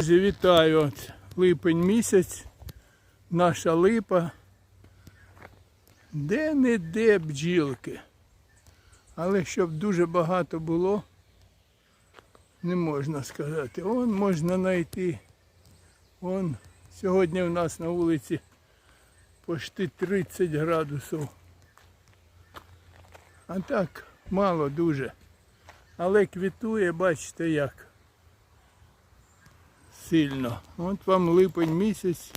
Друзі, вітаю! От липень місяць, наша липа. Де не де бджілки. Але щоб дуже багато було, не можна сказати. Он можна знайти. Он сьогодні у нас на вулиці почти 30 градусів. А так, мало дуже. Але квітує, бачите як сильно. От вам липень місяць,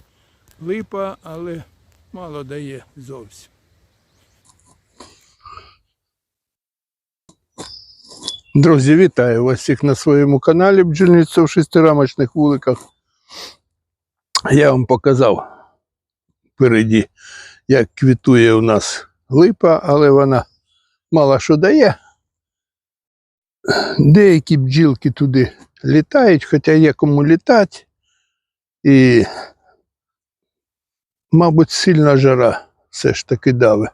липа, але мало дає зовсім. Друзі, вітаю вас всіх на своєму каналі Бджільництво в шестирамочних вуликах. Я вам показав впереді, як квітує у нас липа, але вона мало що дає. Деякі бджілки туди літають, хоча є кому літати. І, мабуть, сильна жара все ж таки дави.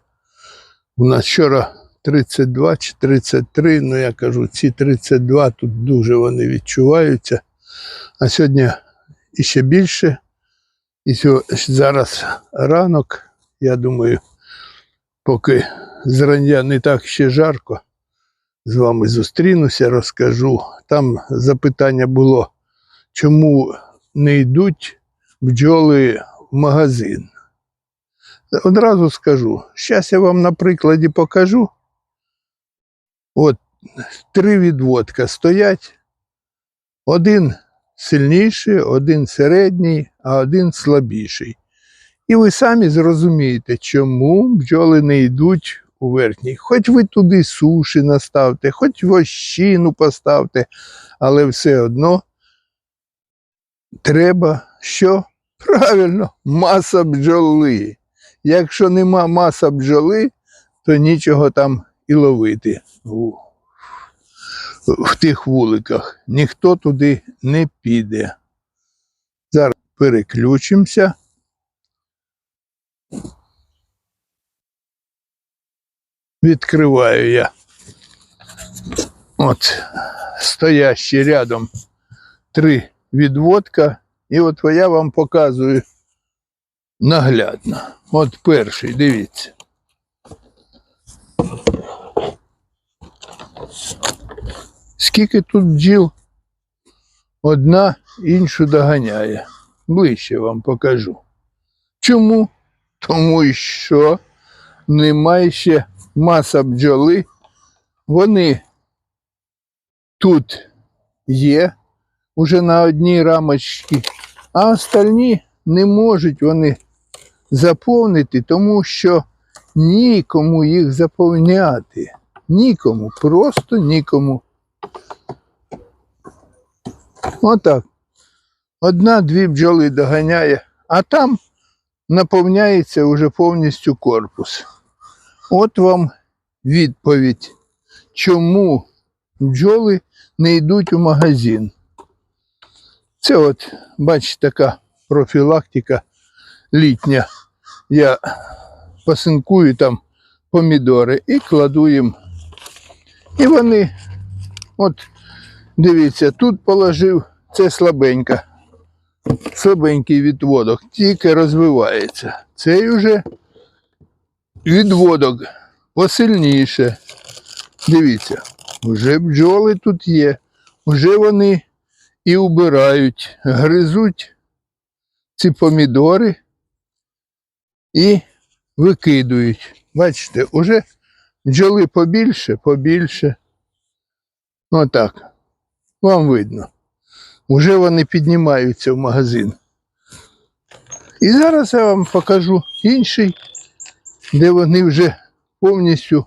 У нас вчора 32 чи 33, ну я кажу, ці 32 тут дуже вони відчуваються. А сьогодні іще більше. І зараз ранок, я думаю, поки зрання не так ще жарко, з вами зустрінуся, розкажу. Там запитання було, чому не йдуть бджоли в магазин. Одразу скажу. Зараз я вам на прикладі покажу. От три відводка стоять. Один сильніший, один середній, а один слабіший. І ви самі зрозумієте, чому бджоли не йдуть у верхній. Хоч ви туди суші наставте, хоч вощину поставте, але все одно треба що? Правильно, маса бджоли. Якщо нема маса бджоли, то нічого там і ловити у, в тих вуликах. Ніхто туди не піде. Зараз переключимося. Відкриваю я. От стоящі рядом три відводка. І от я вам показую наглядно. От перший, дивіться. Скільки тут бджіл? Одна іншу доганяє. Ближче вам покажу. Чому? Тому що немає ще маса бджоли. Вони тут є уже на одній рамочці, а остальні не можуть вони заповнити, тому що нікому їх заповняти. Нікому, просто нікому. Отак. Одна-дві бджоли доганяє, а там наповняється вже повністю корпус. От вам відповідь, чому бджоли не йдуть у магазин. Це от, бачите, така профілактика літня. Я пасинкую там помідори і кладу їм. І вони, от, дивіться, тут положив, це слабенька. Слабенький відводок, тільки розвивається. Цей уже відводок посильніше. Дивіться, вже бджоли тут є, вже вони і убирають, гризуть ці помідори і викидують. Бачите, уже бджоли побільше, побільше. Отак. Вам видно. Уже вони піднімаються в магазин. І зараз я вам покажу інший, де вони вже повністю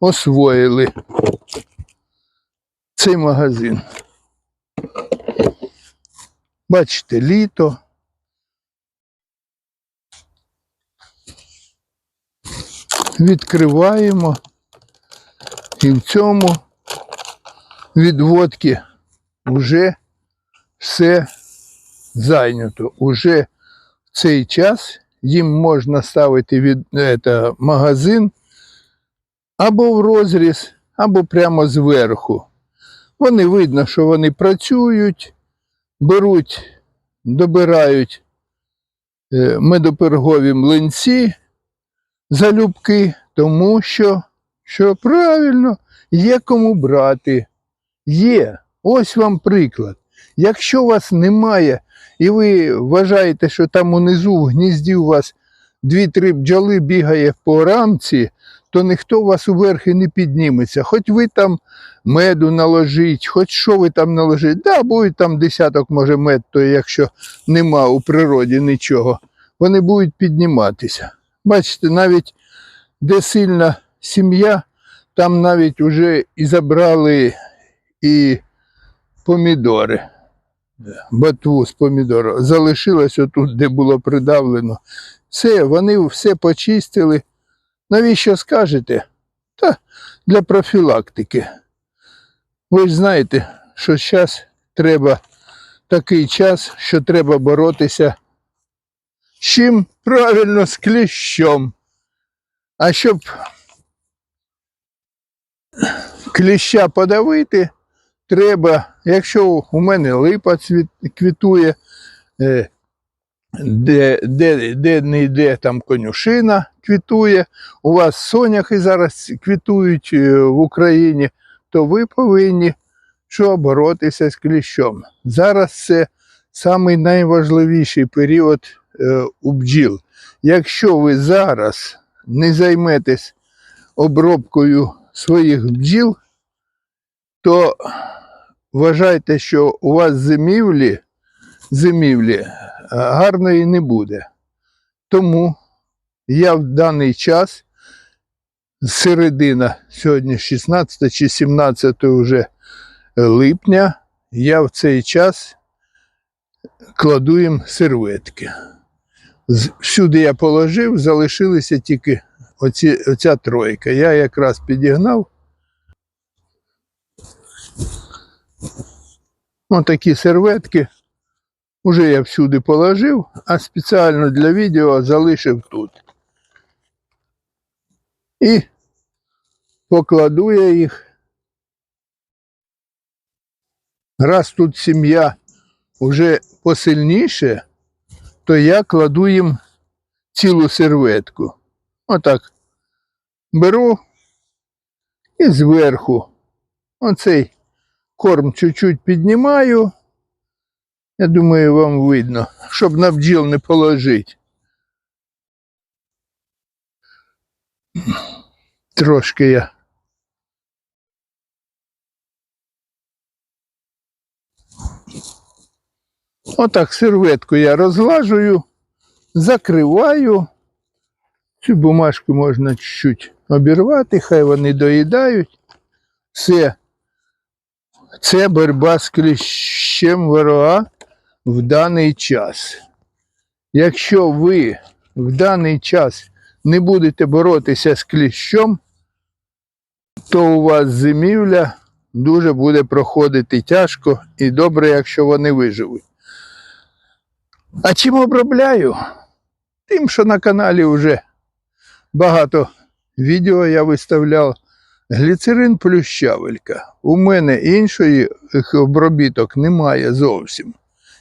освоїли цей магазин. Бачите, літо. Відкриваємо. І в цьому відводці вже все зайнято. Уже в цей час їм можна ставити від, это, магазин або в розріз, або прямо зверху. Вони видно, що вони працюють, беруть, добирають е, медопергові млинці залюбки, тому що, що правильно, є кому брати. Є. Ось вам приклад. Якщо у вас немає, і ви вважаєте, що там унизу в гнізді у вас дві-три бджоли бігає по рамці, то ніхто у вас уверх і не підніметься. Хоч ви там меду наложіть, хоч що ви там наложіть. Да, буде там десяток, може, мед, то якщо нема у природі нічого, вони будуть підніматися. Бачите, навіть де сильна сім'я, там навіть вже і забрали і помідори. Ботву з помідору. Залишилось отут, де було придавлено. Все, вони все почистили. Навіщо скажете? Та для профілактики. Ви ж знаєте, що зараз треба такий час, що треба боротися з чим правильно з кліщом. А щоб кліща подавити, треба, якщо у мене липа цвіт- квітує, е, де, де, де не йде там конюшина квітує, у вас соняхи зараз квітують е, в Україні, то ви повинні що боротися з кліщом. Зараз це самий найважливіший період е, у бджіл. Якщо ви зараз не займетесь обробкою своїх бджіл, то вважайте, що у вас зимівлі, зимівлі е, гарної не буде. Тому я в даний час, середина, сьогодні 16 чи 17 вже липня, я в цей час кладу їм серветки. Всюди я положив, залишилися тільки оці, оця тройка. Я якраз підігнав. Отакі серветки. Уже я всюди положив, а спеціально для відео залишив тут. І покладу я їх. Раз тут сім'я вже посильніше, то я кладу їм цілу серветку. Отак. Беру і зверху оцей корм чуть-чуть піднімаю. Я думаю, вам видно, щоб на бджіл не положити. Трошки я. Отак серветку я розлажую, закриваю. Цю бумажку можна чуть-чуть обірвати, хай вони доїдають. Все. Це боротьба з кліщем ворога в даний час. Якщо ви в даний час не будете боротися з кліщом, то у вас зимівля дуже буде проходити тяжко і добре, якщо вони виживуть. А чим обробляю? Тим, що на каналі вже багато відео я виставляв. Гліцерин плюс щавелька. У мене іншої обробіток немає зовсім.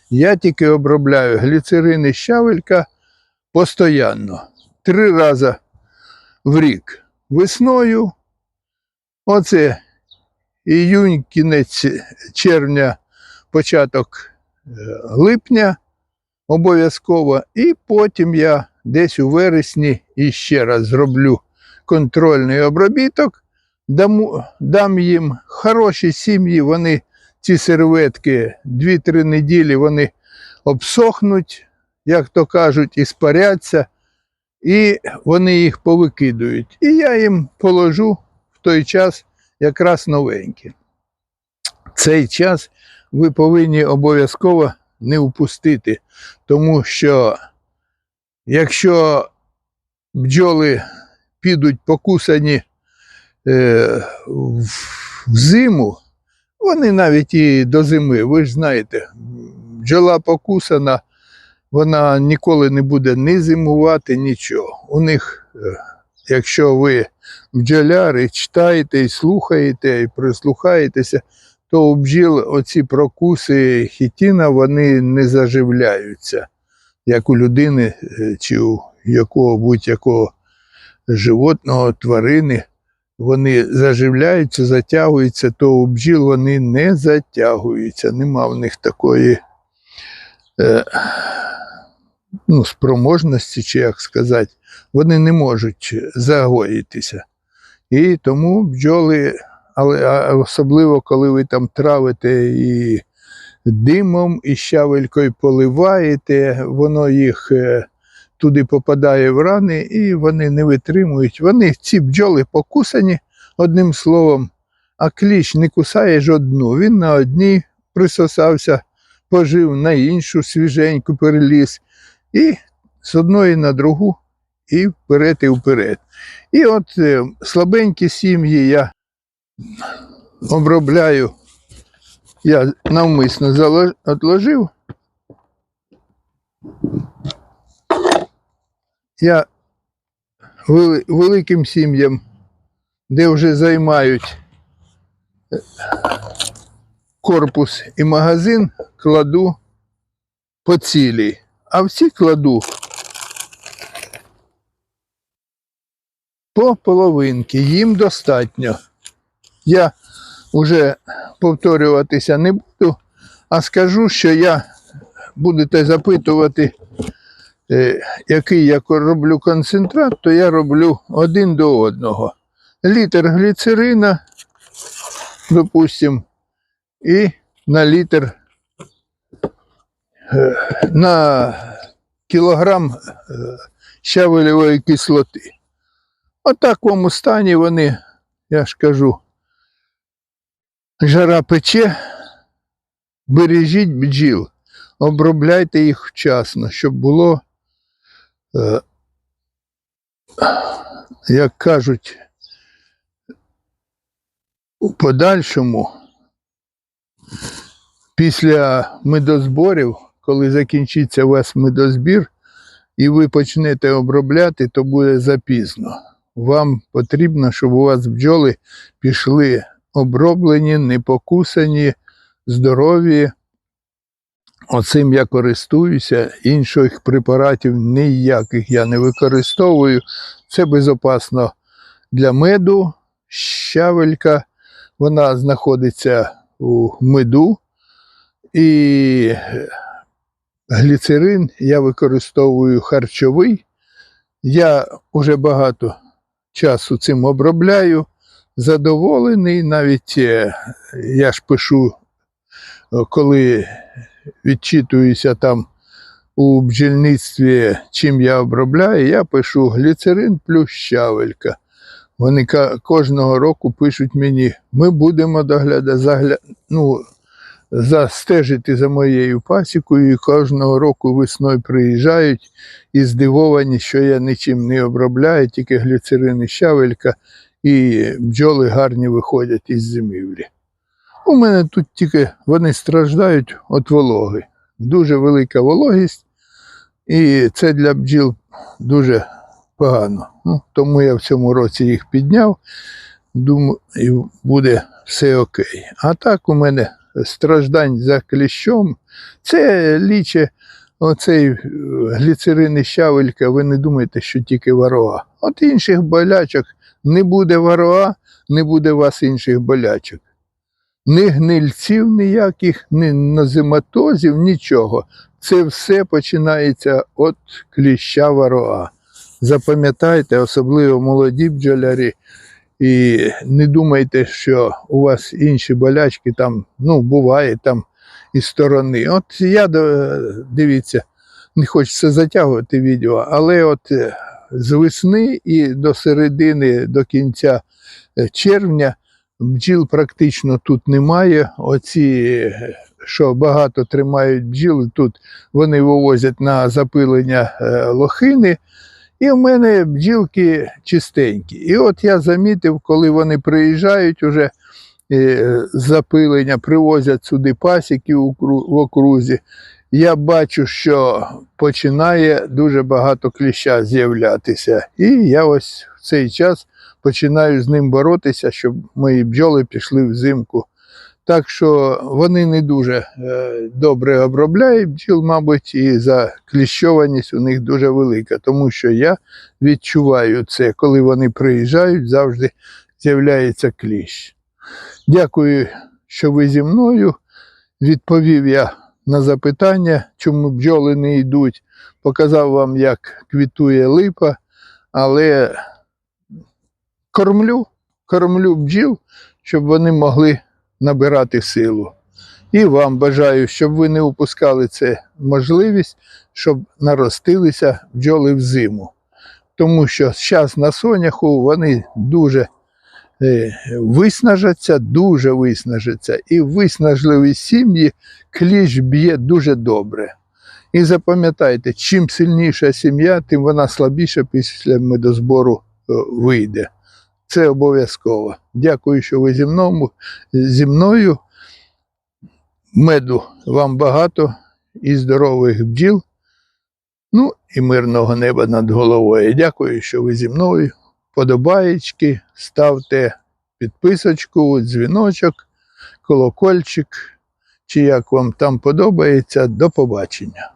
Я тільки обробляю гліцерин і щавелька постійно. Три рази в рік. Весною, оце іюнь, кінець червня, початок е, липня обов'язково. І потім я десь у вересні іще раз зроблю контрольний обробіток. Дам, дам їм хороші сім'ї, вони ці серветки 2-3 неділі вони обсохнуть, як то кажуть, і спаряться, і вони їх повикидують. І я їм положу в той час якраз новенькі. Цей час ви повинні обов'язково не упустити, тому що якщо бджоли підуть покусані в, в зиму, вони навіть і до зими, ви ж знаєте, бджола покусана, вона ніколи не буде ні зимувати, нічого. У них, е, якщо ви бджоляри, читаєте і слухаєте, і прислухаєтеся, то у бджіл оці прокуси хітіна вони не заживляються, як у людини е, чи у якого будь-якого животного, тварини. Вони заживляються, затягуються, то у бджіл вони не затягуються. Нема в них такої е, ну, спроможності, чи як сказати, вони не можуть загоїтися. І тому бджоли, але особливо коли ви там травите і димом, і щавелькою поливаєте, воно їх е, туди попадає в рани, і вони не витримують. Вони, ці бджоли покусані, одним словом, а кліщ не кусає жодну. Він на одній присосався, пожив на іншу свіженьку переліз, і з одної на другу, і вперед, і вперед. І от е, слабенькі сім'ї я обробляю, я навмисно залож- отложив. Я великим сім'ям, де вже займають е, корпус і магазин, кладу по цілій. А всі кладу по половинки, їм достатньо. Я вже повторюватися не буду, а скажу, що я будете запитувати, який я роблю концентрат, то я роблю один до одного. Літр гліцерина, допустим, і на літр е, на кілограм е, щавелевої кислоти. У такому стані вони, я ж кажу, жара пече, бережіть бджіл, обробляйте їх вчасно, щоб було, е, як кажуть, у подальшому, після медозборів, коли закінчиться у вас медозбір, і ви почнете обробляти, то буде запізно. Вам потрібно, щоб у вас бджоли пішли оброблені, не покусані, здорові. Оцим я користуюся, інших препаратів ніяких я не використовую. Це безопасно для меду. Щавелька, вона знаходиться у меду. І гліцерин я використовую харчовий. Я вже багато часу цим обробляю, задоволений. Навіть е, я ж пишу, е, коли відчитуюся там у бджільництві, чим я обробляю, я пишу гліцерин плюс щавелька. Вони кожного року пишуть мені, ми будемо доглядати, загля... ну, застежити за моєю пасікою, і кожного року весною приїжджають і здивовані, що я нічим не обробляю, тільки гліцерин і щавелька, і бджоли гарні виходять із зимівлі. У мене тут тільки вони страждають від вологи. Дуже велика вологість, і це для бджіл дуже погано. Ну, тому я в цьому році їх підняв. Думаю, буде все окей. А так у мене страждань за кліщом. Це ліче оцей е, гліцерин і щавелька, ви не думаєте, що тільки вароа. От інших болячок не буде вароа, не буде у вас інших болячок. Ні гнильців ніяких, ні нозематозів, нічого. Це все починається від кліща вароа. Запам'ятайте, особливо молоді бджолярі, і не думайте, що у вас інші болячки там, ну, буває там із сторони. От я дивіться, не хочеться затягувати відео, але от е, з весни і до середини, до кінця е, червня бджіл практично тут немає. Оці, що багато тримають бджіл, тут вони вивозять на запилення е, лохини. І в мене бджілки чистенькі. І от я замітив, коли вони приїжджають уже е, з запилення, привозять сюди пасіки в окрузі, я бачу, що починає дуже багато кліща з'являтися. І я ось в цей час починаю з ним боротися, щоб мої бджоли пішли взимку Так що вони не дуже е, добре обробляють бджіл, мабуть, і закліщованість у них дуже велика, тому що я відчуваю це, коли вони приїжджають, завжди з'являється кліщ. Дякую, що ви зі мною. Відповів я на запитання, чому бджоли не йдуть. Показав вам, як квітує липа, але кормлю, кормлю бджіл, щоб вони могли набирати силу. І вам бажаю, щоб ви не упускали це можливість, щоб наростилися бджоли в зиму. Тому що зараз на соняху вони дуже е, виснажаться, дуже виснажаться. І виснажливі сім'ї кліщ б'є дуже добре. І запам'ятайте, чим сильніша сім'я, тим вона слабіше після медозбору е, вийде. Це обов'язково. Дякую, що ви зі мною. Зі мною. Меду вам багато і здорових бджіл. Ну і мирного неба над головою. Дякую, що ви зі мною. Подобаєчки, ставте підписочку, дзвіночок, колокольчик, чи як вам там подобається. До побачення.